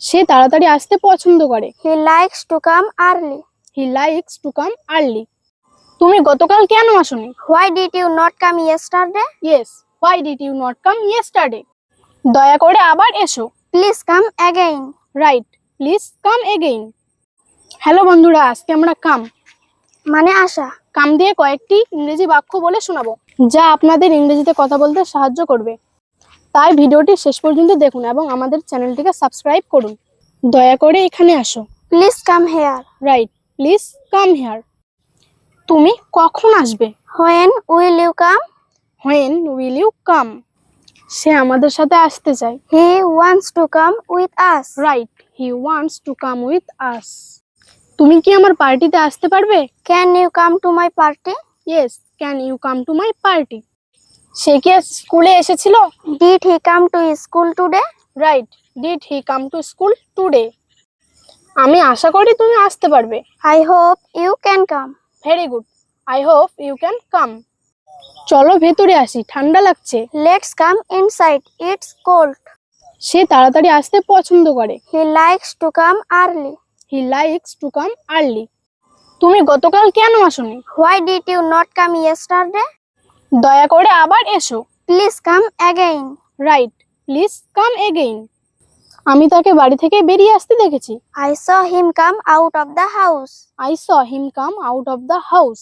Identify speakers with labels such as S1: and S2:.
S1: সে তাড়াতাড়ি আসতে পছন্দ করে।
S2: He likes to come early
S1: he likes to come early তুমি গতকাল কেন আসোনি?
S2: Why did you not come yesterday?
S1: Yes why did you not come yesterday দয়া করে আবার এসো।
S2: Please come again.
S1: Right please come again hello বন্ধুরা আজকে আমরা কাম।
S2: মানে আশা।
S1: কাম দিয়ে কয়েকটি ইংরেজি বাক্য বলে শোনাবো যা আপনাদের ইংরেজিতে কথা বলতে সাহায্য করবে। তাই ভিডিওটি শেষ পর্যন্ত দেখুন এবং আমাদের চ্যানেলটিকে সাবস্ক্রাইব করুন। দয়া করে এখানে আসো।
S2: Please come here
S1: right please come here তুমি কখন আসবে?
S2: When will you come
S1: when will you come সে আমাদের সাথে আসতে চায়।
S2: He wants to come with us.
S1: Right he wants to come with us তুমি কি আমার পার্টিতে আসতে পারবে?
S2: Can you come to my party
S1: yes can you come to my party সে কি স্কুলে এসেছিল?
S2: Did he come to school today?
S1: Right did he come to school today আমি আশা করি তুমি আসতে পারবে।
S2: I hope you can come
S1: very good I hope you can come চলো ভেতরে আসি ঠান্ডা লাগছে।
S2: Let's come inside. It's cold
S1: সে তাড়াতাড়ি আসতে পছন্দ করে।
S2: He likes to come early
S1: he likes to come early তুমি গতকাল কেন আসোনি?
S2: Why did you not come yesterday?
S1: দয়া করে আবার এসো।
S2: Please come again
S1: right please come again আমি তাকে বাড়ি থেকে বেরিয়ে আসতে দেখেছি।
S2: I saw him come out of the house
S1: I saw him come out of the house